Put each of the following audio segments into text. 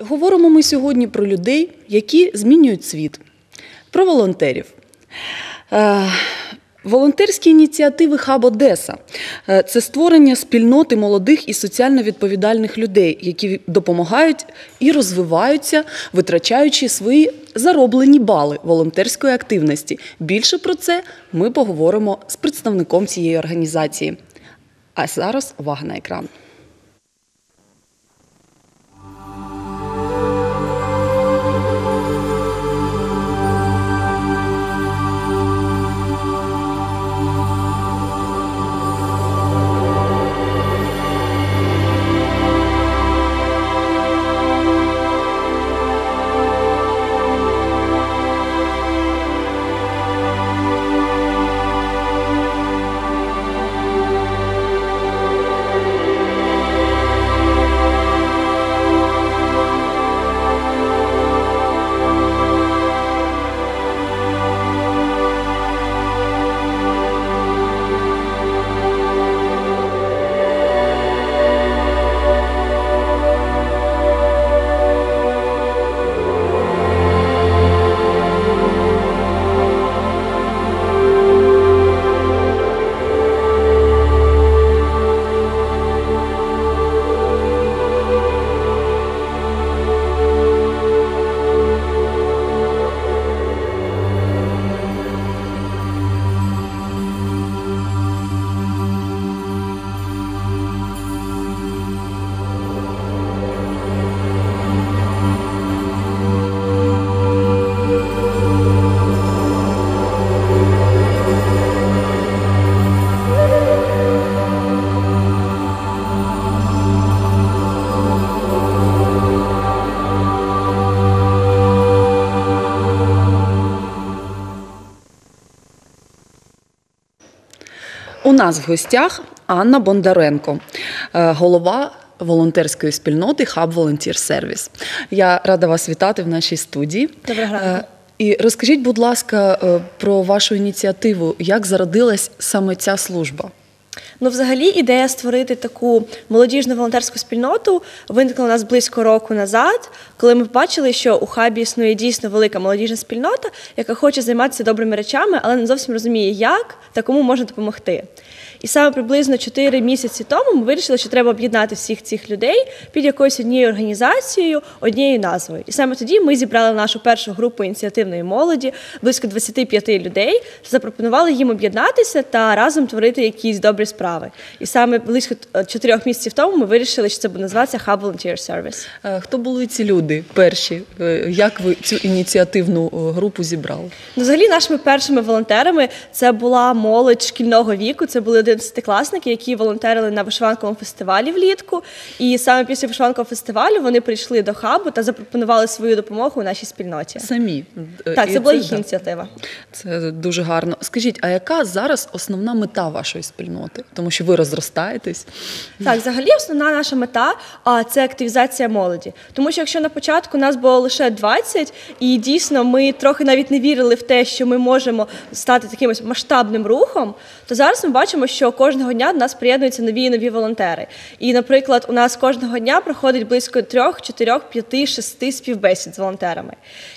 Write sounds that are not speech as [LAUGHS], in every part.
говоримо ми сьогодні про людей, які змінюють світ, про волонтерів. Е, Волонтерські ініціативи Хаб Одеса Е, це створення спільноти молодих і соціально відповідальних людей, які допомагають і розвиваються, витрачаючи свої зароблені бали волонтерської активності. Більше про це ми поговоримо з представником цієї організації. А зараз увага на екран. Нас в гостях Анна Бондаренко, е, голова волонтерської спільноти Хаб Волонтір Сервіс. Я рада вас вітати в нашій студії. Доброго ранку. Е, І розкажіть, будь ласка, е, про вашу ініціативу. Як зародилась саме ця служба? Ну, взагалі, ідея створити таку молодіжну волонтерську спільноту виникла у нас близько року назад, коли ми побачили, що у хабі існує дійсно велика молодіжна спільнота, яка хоче займатися добрими речами, але не зовсім розуміє, як та кому можна допомогти. І саме приблизно 4 місяці тому ми вирішили, що треба об'єднати всіх цих людей під якоюсь однією організацією, однією назвою. І саме тоді ми зібрали нашу першу групу ініціативної молоді, близько 25 людей, запропонували їм об'єднатися та разом творити якісь добрі справи. І саме близько 4 місяців тому ми вирішили, що це буде називатися Hub Volunteer Service. Е, Хто були ці люди перші? Е, Як ви цю ініціативну е, групу зібрали? Ну, взагалі, нашими першими волонтерами це була молодь шкільного віку. Це були одинадцятикласники, які волонтерили на вишиванковому фестивалі влітку. І саме після вишиванкового фестивалю вони прийшли до хабу та запропонували свою допомогу у нашій спільноті. Самі Е, Так, і це була їх ініціатива. Це дуже гарно. Скажіть, а яка зараз основна мета вашої спільноти? Тому що ви розростаєтесь. Так, взагалі основна наша мета а, це активізація молоді. Тому що якщо на початку нас було лише 20, і дійсно ми трохи навіть не вірили в те, що ми можемо стати таким ось масштабним рухом, то зараз ми бачимо, що кожного дня до нас приєднуються нові і нові волонтери. І, наприклад, у нас кожного дня проходить близько трьох, чотирьох, п'яти, шести співбесід з волонтерами.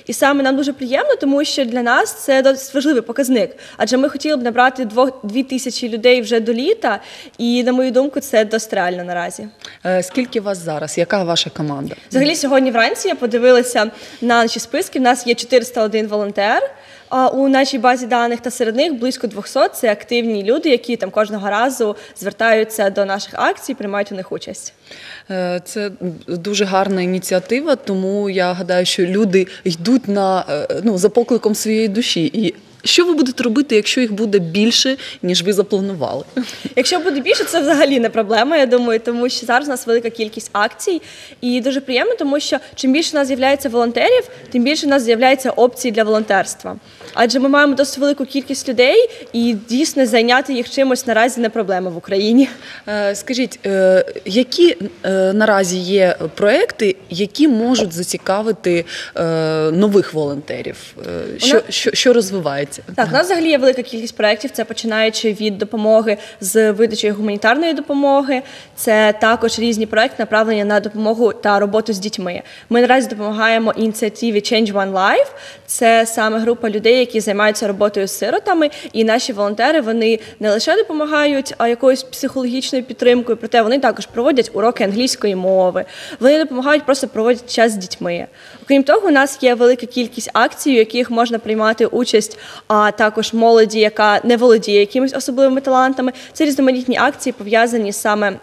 І саме нам дуже приємно, тому що для нас це досить важливий показник. Адже ми хотіли б набрати двох дві тисячі людей вже до літа, і на мою думку, це досить реально наразі. Е, Скільки вас зараз? Яка ваша команда? Взагалі, сьогодні вранці я подивилася на наші списки. У нас є 401 волонтер а, у нашій базі даних, та серед них близько 200 – це активні люди, які там кожного разу звертаються до наших акцій, приймають у них участь. Е, Це дуже гарна ініціатива, тому я гадаю, що люди йдуть на е, ну за покликом своєї душі. І що ви будете робити, якщо їх буде більше, ніж ви запланували? Якщо буде більше, це взагалі не проблема, я думаю, тому що зараз у нас велика кількість акцій, і дуже приємно, тому що чим більше у нас з'являється волонтерів, тим більше у нас з'являється опцій для волонтерства. Адже ми маємо досить велику кількість людей, і дійсно зайняти їх чимось наразі не проблема в Україні. Е, Скажіть, е, які е, наразі є проекти, які можуть зацікавити нових волонтерів? Що, що, що розвивається займається. Так, у нас взагалі є велика кількість проєктів. Це починаючи від допомоги з видачі гуманітарної допомоги. Це також різні проекти, направлені на допомогу та роботу з дітьми. Ми наразі допомагаємо ініціативі Change One Life. Це саме група людей, які займаються роботою з сиротами. І наші волонтери вони не лише допомагають а якоюсь психологічною підтримкою, проте вони також проводять уроки англійської мови. Вони допомагають просто проводити час з дітьми. Окрім того, у нас є велика кількість акцій, у яких можна приймати участь, а також молоді, яка не володіє якимись особливими талантами. Це різноманітні акції пов'язані саме.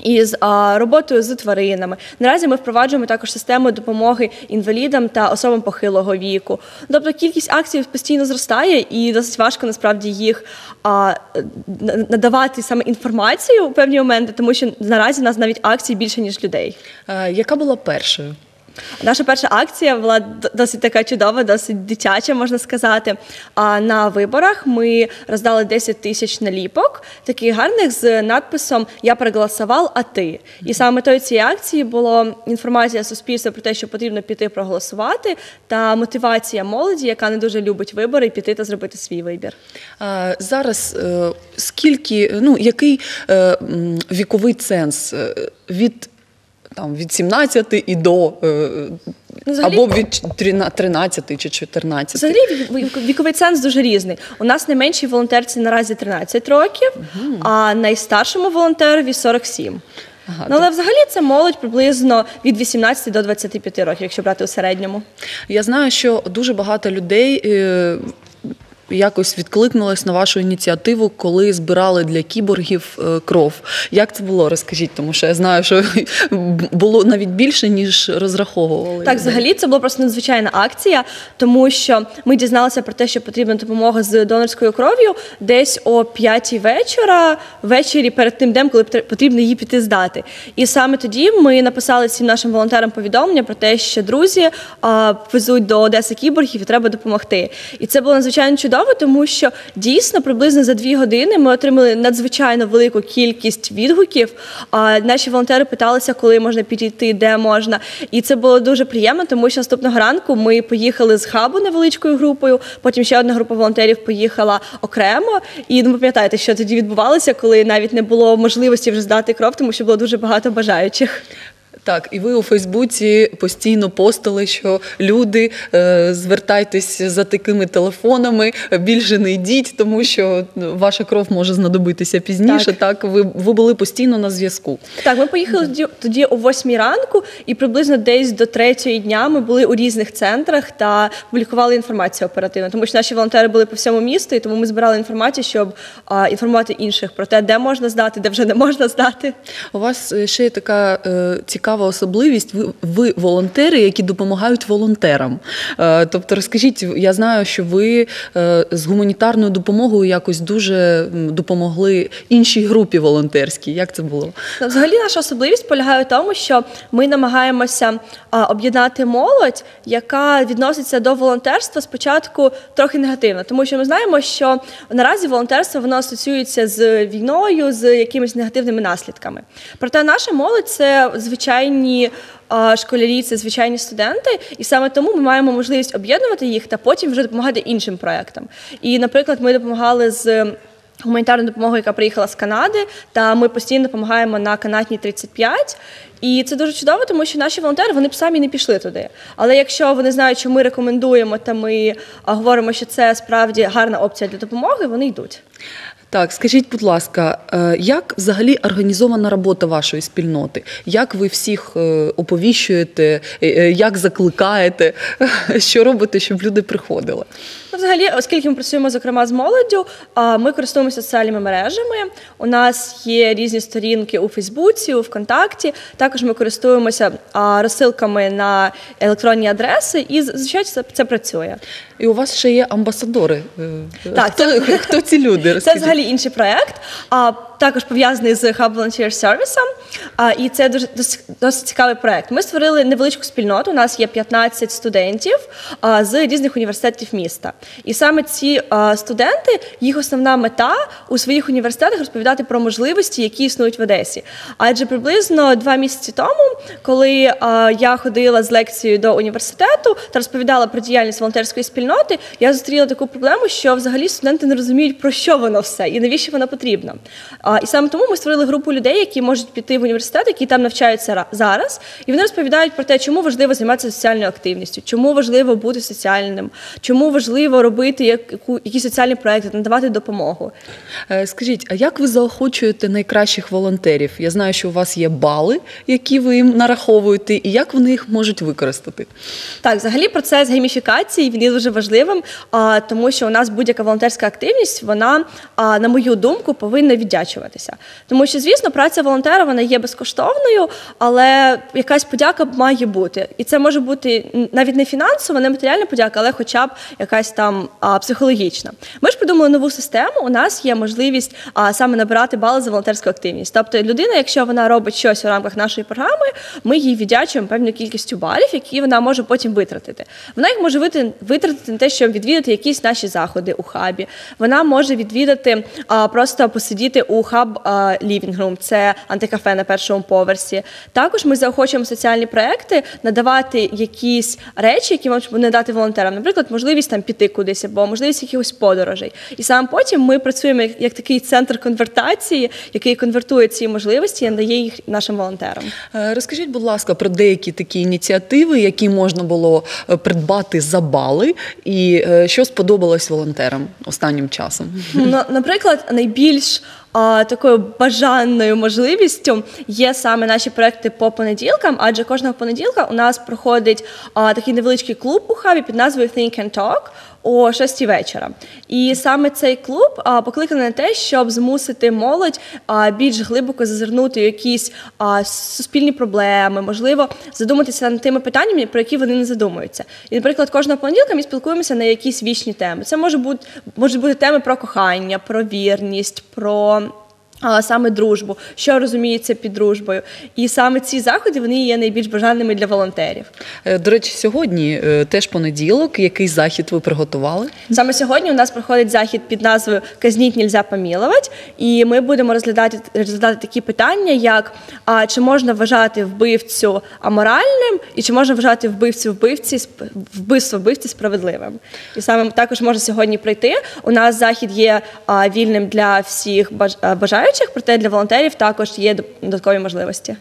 Із а, роботою з тваринами наразі ми впроваджуємо також систему допомоги інвалідам та особам похилого віку. Тобто кількість акцій постійно зростає, і досить важко насправді їх а, надавати саме інформацію у певні моменти, тому що наразі у нас навіть акцій більше ніж людей. Е, Яка була першою? Наша перша акція була досить така чудова, досить дитяча, можна сказати. А на виборах ми роздали 10 тисяч наліпок, таких гарних з надписом Я проголосував, а ти. І саме метою цієї акції було інформація суспільства про те, що потрібно піти проголосувати, та мотивація молоді, яка не дуже любить вибори, піти та зробити свій вибір. Е, Зараз е, скільки, ну який е, віковий ценз е, від там від 17 і до е, Ну, взагалі- або від 13 чи 14? Взагалі вік- вік- віковий ценз дуже різний. У нас найменшій волонтерці наразі 13 років, а найстаршому волонтерові 47. Ага, ну, але взагалі це молодь приблизно від 18 до 25 років, якщо брати у середньому. Я знаю, що дуже багато людей е, якось відкликнулось на вашу ініціативу, коли збирали для кіборгів е, кров. Як це було? Розкажіть, тому що я знаю, що [LAUGHS] було навіть більше, ніж розраховували. Так, взагалі це була просто надзвичайна акція, тому що ми дізналися про те, що потрібна допомога з донорською кров'ю десь о 5 вечора, ввечері перед тим днем, коли потр- потрібно її піти здати. І саме тоді ми написали всім нашим волонтерам повідомлення про те, що друзі везуть до Одеси кіборгів і треба допомогти. І це було надзвичайно чудово, тому що дійсно приблизно за дві години ми отримали надзвичайно велику кількість відгуків. А наші волонтери питалися, коли можна підійти, де можна. І це було дуже приємно, тому що наступного ранку ми поїхали з хабу невеличкою групою. Потім ще одна група волонтерів поїхала окремо. І ну, пам'ятаєте, що тоді відбувалося, коли навіть не було можливості вже здати кров, тому що було дуже багато бажаючих. Так, і ви у Фейсбуці постійно постили, що люди е, звертайтесь за такими телефонами, більше не йдіть, тому що ну, ваша кров може знадобитися пізніше. Так. Так, ви, ви були постійно на зв'язку. Так, ми поїхали тоді, тоді о 8 ранку, і приблизно десь до третьої дня ми були у різних центрах та публікували інформацію оперативно, тому що наші волонтери були по всьому місту, і тому ми збирали інформацію, щоб а, інформувати інших про те, де можна здати, де вже не можна здати. У вас е, ще є така е, цікава особливість. Ви, ви волонтери, які допомагають волонтерам. Е, тобто, розкажіть, я знаю, що ви е, з гуманітарною допомогою якось дуже допомогли іншій групі волонтерській. Як це було? Взагалі, наша особливість полягає в тому, що ми намагаємося об'єднати молодь, яка відноситься до волонтерства спочатку трохи негативно, тому що ми знаємо, що наразі волонтерство воно асоціюється з війною, з якимись негативними наслідками. Проте наша молодь це звичайні. Школярі це звичайні студенти, і саме тому ми маємо можливість об'єднувати їх та потім вже допомагати іншим проектам. І, наприклад, ми допомагали з гуманітарну допомогу, яка приїхала з Канади, та ми постійно допомагаємо на канатній 35. І це дуже чудово, тому що наші волонтери вони б самі не пішли туди. Але якщо вони знають, що ми рекомендуємо, та ми говоримо, що це справді гарна опція для допомоги, вони йдуть. Так, скажіть, будь ласка, е, як взагалі організована робота вашої спільноти? Як ви всіх е, оповіщуєте, е, як закликаєте, [LAUGHS] що робите, щоб люди приходили? Ну, взагалі, оскільки ми працюємо зокрема з молоддю, ми користуємося соціальними мережами. У нас є різні сторінки у Фейсбуці, у ВКонтакті. Також ми користуємося розсилками на електронні адреси, і звичайно це, це працює. І у вас ще є амбасадори. Так, хто, це- хто ці люди? [LAUGHS] Це взагалі інший проект, а також пов'язаний з Hub Volunteer Service. А, і це дуже дос- досить цікавий проект. Ми створили невеличку спільноту. У нас є 15 студентів а, з різних університетів міста. І саме ці а, студенти, їх основна мета у своїх університетах розповідати про можливості, які існують в Одесі. Адже приблизно два місяці тому, коли а, я ходила з лекцією до університету та розповідала про діяльність волонтерської спільноти, я зустріла таку проблему, що взагалі студенти не розуміють, про що воно все і навіщо воно потрібно. А, і саме тому ми створили групу людей, які можуть піти в університет, які там навчаються зараз, і вони розповідають про те, чому важливо займатися соціальною активністю, чому важливо бути соціальним, чому важливо робити яку, якісь соціальні проекти, надавати допомогу. Е, Скажіть, а як ви заохочуєте найкращих волонтерів? Я знаю, що у вас є бали, які ви їм нараховуєте, і як вони їх можуть використати? Так, взагалі процес гейміфікації він є дуже важливим, а, тому що у нас будь-яка волонтерська активність, вона, на мою думку, повинна віддячуватися. Тому що, звісно, праця волонтера вона є безкоштовною, але якась подяка має бути. І це може бути навіть не фінансова, не матеріальна подяка, але хоча б якась там а, психологічна. Ми ж придумали нову систему. У нас є можливість а, саме набирати бали за волонтерську активність. Тобто, людина, якщо вона робить щось у рамках нашої програми, ми їй віддячуємо певною кількістю балів, які вона може потім витратити. Вона їх може витратити на те, щоб відвідати якісь наші заходи у хабі. Вона може відвідати а, просто посидіти у хаб Room, це антикафе на першому поверсі. Також ми заохочуємо соціальні проекти надавати якісь речі, які можуть надати волонтерам. Наприклад, можливість там піти кудись або можливість якихось подорожей. І саме потім ми працюємо як, як такий центр конвертації, який конвертує ці можливості і надає їх нашим волонтерам. Е, Розкажіть, будь ласка, про деякі такі ініціативи, які можна було е, придбати за бали, і е, що сподобалось волонтерам останнім часом? Ну, наприклад, найбільш такою бажаною можливістю є саме наші проекти по понеділкам, адже кожного понеділка у нас проходить такий невеличкий клуб у хабі під назвою Think and Talk о 6 вечора. І саме цей клуб покликаний на те, щоб змусити молодь більш глибоко зазирнути якісь суспільні проблеми, можливо, задуматися над тими питаннями, про які вони не задумуються. І, наприклад, кожного понеділка ми спілкуємося на якісь вічні теми. Це може бути можуть бути теми про кохання, про вірність, про. Саме дружбу, що розуміється під дружбою, і саме ці заходи вони є найбільш бажаними для волонтерів. Е, До речі, сьогодні е, теж понеділок. Який захід ви приготували? Саме сьогодні у нас проходить захід під назвою Казніть нельзя помілувати, і ми будемо розглядати розглядати такі питання, як а, чи можна вважати вбивцю аморальним, і чи можна вважати вбивцю вбивці вбивство вбивці справедливим. І саме також можна сьогодні прийти. У нас захід є а, вільним для всіх баж- а, бажаючих, проте для волонтерів також є додаткові можливості.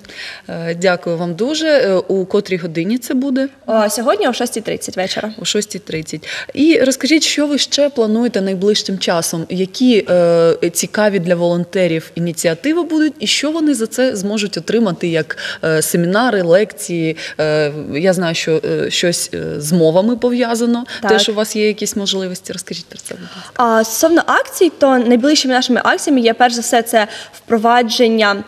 Е, Дякую вам дуже. Е, У котрій годині це буде? О, сьогодні о 6.30 вечора. О 6.30. І розкажіть, що ви ще плануєте найближчим часом? Які е, цікаві для волонтерів ініціативи будуть, і що вони за це зможуть отримати, як е, семінари, лекції? Е, я знаю, що е, щось е, з мовами пов'язано. Теж у вас є якісь можливості. Розкажіть про це. Будь ласка. А стосовно акцій, то найближчими нашими акціями є перш за все це впровадження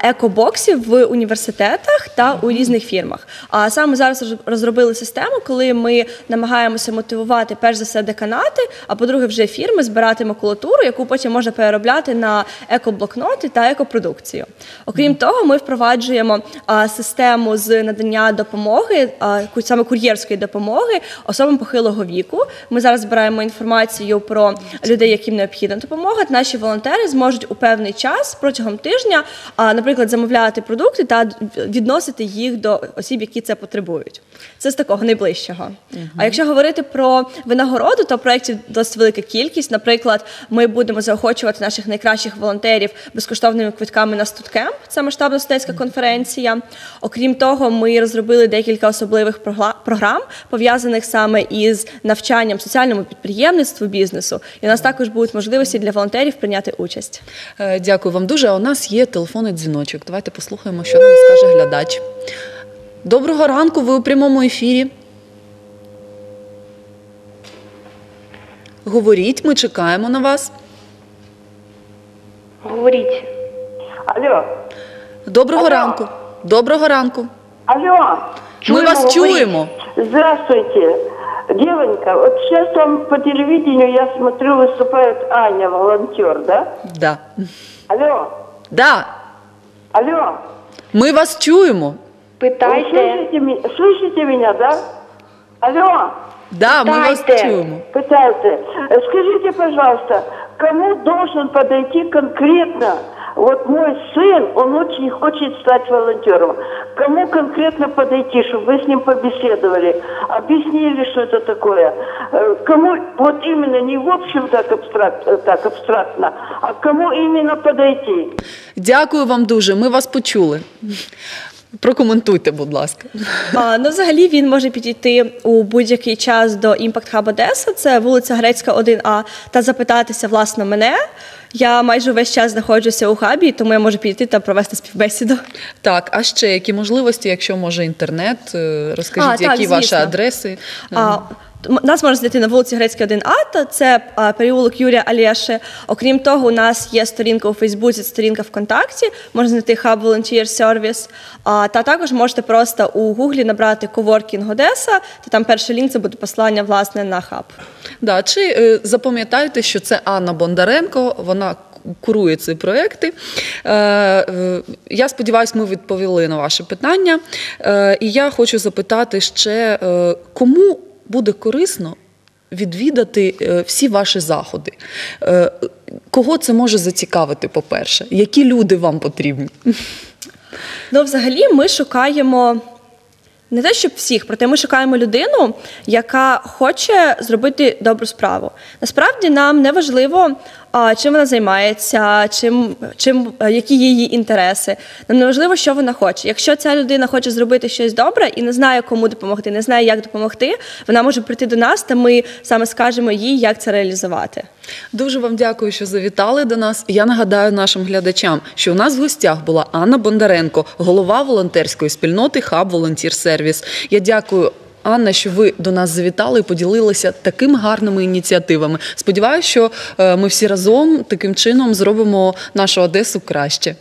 екобоксів в університетах та у різних фірмах. А саме зараз розробили систему, коли ми намагаємося мотивувати перш за все деканати, а по-друге, вже фірми збирати макулатуру, яку потім можна переробляти на екоблокноти та екопродукцію. Окрім того, ми впроваджуємо систему з надання допомоги, саме кур'єрської допомоги особам похилого віку. Ми зараз збираємо інформацію про людей, яким необхідна допомога. Наші волонтери зможуть у певний час протягом тижня, а, наприклад, замовляти продукти та відносити їх до осіб, які це потребують. Це з такого найближчого. А якщо говорити про винагороду, то проєктів досить велика кількість. Наприклад, ми будемо заохочувати наших найкращих волонтерів безкоштовними квитками на студкемп. Це масштабна студентська конференція. Окрім того, ми розробили декілька особливих програм, пов'язаних саме із навчанням соціальному підприємництву бізнесу. І у нас також будуть можливості для волонтерів прийняти участь. Дякую вам дуже. А у нас є телефонний дзвіночок. Давайте послухаємо, що нам скаже глядач. Доброго ранку, ви у прямому ефірі. Говоріть, ми чекаємо на вас. Говоріть. Алло, Доброго Алло. ранку. Доброго ранку. алло. Мы вас говорить? чуем. Здравствуйте. Девонька, вот сейчас там по телевидению я смотрю, выступает Аня, волонтер, да? Да. Алло, Да. алло. Ми вас чуємо. Питайте. слышите, меня? слышите меня, да? Алло, Да, ми вас Питайте. чуємо. пытайте. Скажите, пожалуйста, кому должен подойти конкретно? Вот мой сын, он очень хочет стать волонтером. Кому конкретно подойти, чтобы вы с ним побеседовали, объяснили, что это такое? Э, Кому, вот именно, не в общем так, абстракт, э, так абстрактно, а кому именно подойти? Дякую вам дуже. Ми вас почули. Прокоментуйте, будь ласка. А, ну, взагалі він може підійти у будь-який час до Impact Hub Одеса, це вулиця Грецька, 1А, та запитатися власне мене. я майже весь час знаходжуся у хабі, тому я можу підійти та провести співбесіду. Так, а ще які можливості, якщо може інтернет, е, розкажіть, А, так, які ваші адреси? А, м- нас можна знайти на вулиці Грецька 1А, та це переулок Юрія Алєши. Окрім того, у нас є сторінка у Фейсбуці, сторінка ВКонтакті, можна знайти хаб Volunteer Service. А, та також можете просто у Гуглі набрати Coworking Одеса, та там перший лінк це буде послання власне на хаб. Да, чи е, запам'ятайте, що це Анна Бондаренко, вона курує ці проекти. Е, я сподіваюся, ми відповіли на ваше питання. Е, і я хочу запитати ще, кому буде корисно відвідати е, всі ваші заходи? Е, кого це може зацікавити, по-перше? Які люди вам потрібні? Ну, взагалі, ми шукаємо не те, щоб всіх, проте ми шукаємо людину, яка хоче зробити добру справу. Насправді нам не важливо, чим вона займається, чим, чим, е, які її інтереси. Нам не важливо, що вона хоче. Якщо ця людина хоче зробити щось добре і не знає, кому допомогти, не знає, як допомогти, вона може прийти до нас, та ми саме скажемо їй, як це реалізувати. Дуже вам дякую, що завітали до нас. Я нагадаю нашим глядачам, що у нас в гостях була Анна Бондаренко, голова волонтерської спільноти Хаб Волонтір Сервіс. Я дякую. Анна, що ви до нас завітали і поділилися такими гарними ініціативами. Сподіваюся, що е, ми всі разом таким чином зробимо нашу Одесу краще.